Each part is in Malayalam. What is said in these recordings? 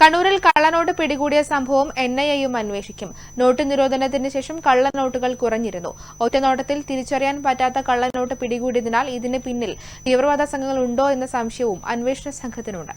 കണ്ണൂരിൽ കള്ളനോട്ട് പിടികൂടിയ സംഭവം എൻ ഐ എയും അന്വേഷിക്കും. നോട്ട് നിരോധനത്തിന് ശേഷം കള്ളനോട്ടുകൾ കുറഞ്ഞിരുന്നു. ഒറ്റനോട്ടത്തിൽ തിരിച്ചറിയാൻ പറ്റാത്ത കള്ളനോട്ട് പിടികൂടിയതിനാൽ ഇതിന് പിന്നിൽ തീവ്രവാദ സംഘങ്ങൾ ഉണ്ടോ എന്ന സംശയവും അന്വേഷണ സംഘത്തിനുണ്ട്.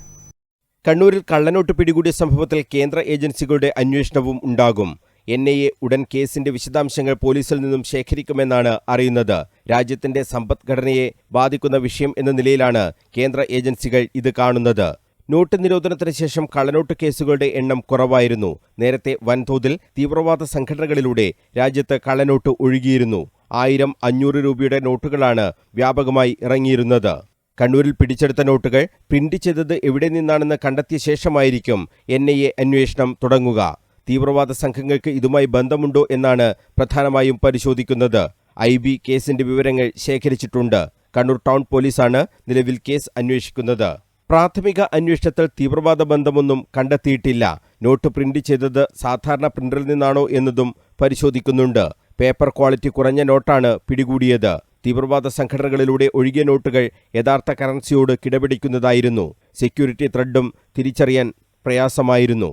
കണ്ണൂരിൽ കള്ളനോട്ട് പിടികൂടിയ സംഭവത്തിൽ കേന്ദ്ര ഏജൻസികളുടെ അന്വേഷണവും ഉണ്ടാകും. എൻ ഐ എ ഉടൻ കേസിന്റെ വിശദാംശങ്ങൾ പോലീസിൽ നിന്നും ശേഖരിക്കുമെന്നാണ് അറിയുന്നത്. രാജ്യത്തിന്റെ സമ്പദ്ഘടനയെ ബാധിക്കുന്ന വിഷയം എന്ന നിലയിലാണ് കേന്ദ്ര ഏജൻസികൾ ഇത് കാണുന്നത്. നോട്ട് നിരോധനത്തിന് ശേഷം കള്ളനോട്ട് കേസുകളുടെ എണ്ണം കുറവായിരുന്നു. നേരത്തെ വൻതോതിൽ തീവ്രവാദ സംഘടനകളിലൂടെ രാജ്യത്ത് കള്ളനോട്ട് ഒഴുകിയിരുന്നു. ആയിരം അഞ്ഞൂറ് രൂപയുടെ നോട്ടുകളാണ് വ്യാപകമായി ഇറങ്ങിയിരുന്നത്. കണ്ണൂരിൽ പിടിച്ചെടുത്ത നോട്ടുകൾ പ്രിന്റ് ചെയ്തത് എവിടെ നിന്നാണെന്ന് കണ്ടെത്തിയ ശേഷമായിരിക്കും എൻ ഐ എ അന്വേഷണം തുടങ്ങുക. തീവ്രവാദ സംഘങ്ങൾക്ക് ഇതുമായി ബന്ധമുണ്ടോ എന്നാണ് പ്രധാനമായും പരിശോധിക്കുന്നത്. ഐ ബി കേസിന്റെ വിവരങ്ങൾ ശേഖരിച്ചിട്ടുണ്ട്. കണ്ണൂർ ടൗൺ പോലീസാണ് നിലവിൽ കേസ് അന്വേഷിക്കുന്നത്. പ്രാഥമിക അന്വേഷണത്തിൽ തീവ്രവാദ ബന്ധമൊന്നും കണ്ടെത്തിയിട്ടില്ല. നോട്ട് പ്രിന്റ് ചെയ്തത് സാധാരണ പ്രിന്ററിൽ നിന്നാണോ എന്നതും പരിശോധിക്കുന്നുണ്ട്. പേപ്പർ ക്വാളിറ്റി കുറഞ്ഞ നോട്ടാണ് പിടികൂടിയത്. തീവ്രവാദ സംഘടനകളിലൂടെ ഒഴുകിയ നോട്ടുകൾ യഥാർത്ഥ കറൻസിയോട് കിടപിടിക്കുന്നതായിരുന്നു. സെക്യൂരിറ്റി ത്രെഡും തിരിച്ചറിയാൻ പ്രയാസമായിരുന്നു.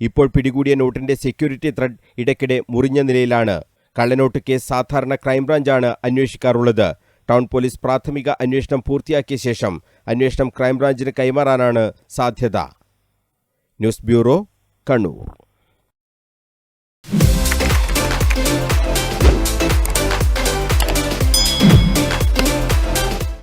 ഇപ്പോൾ പിടികൂടിയ നോട്ടിന്റെ സെക്യൂരിറ്റി ത്രെഡ് ഇടയ്ക്കിടെ മുറിഞ്ഞ നിലയിലാണ്. കള്ളനോട്ട് കേസ് സാധാരണ ക്രൈംബ്രാഞ്ചാണ് അന്വേഷിക്കാറുള്ളത്. ടൗൺ പോലീസ് പ്രാഥമിക അന്വേഷണം പൂർത്തിയാക്കിയ ശേഷം അന്വേഷണം ക്രൈംബ്രാഞ്ചിന് കൈമാറാനാണ് സാധ്യത. News bureau Kannur.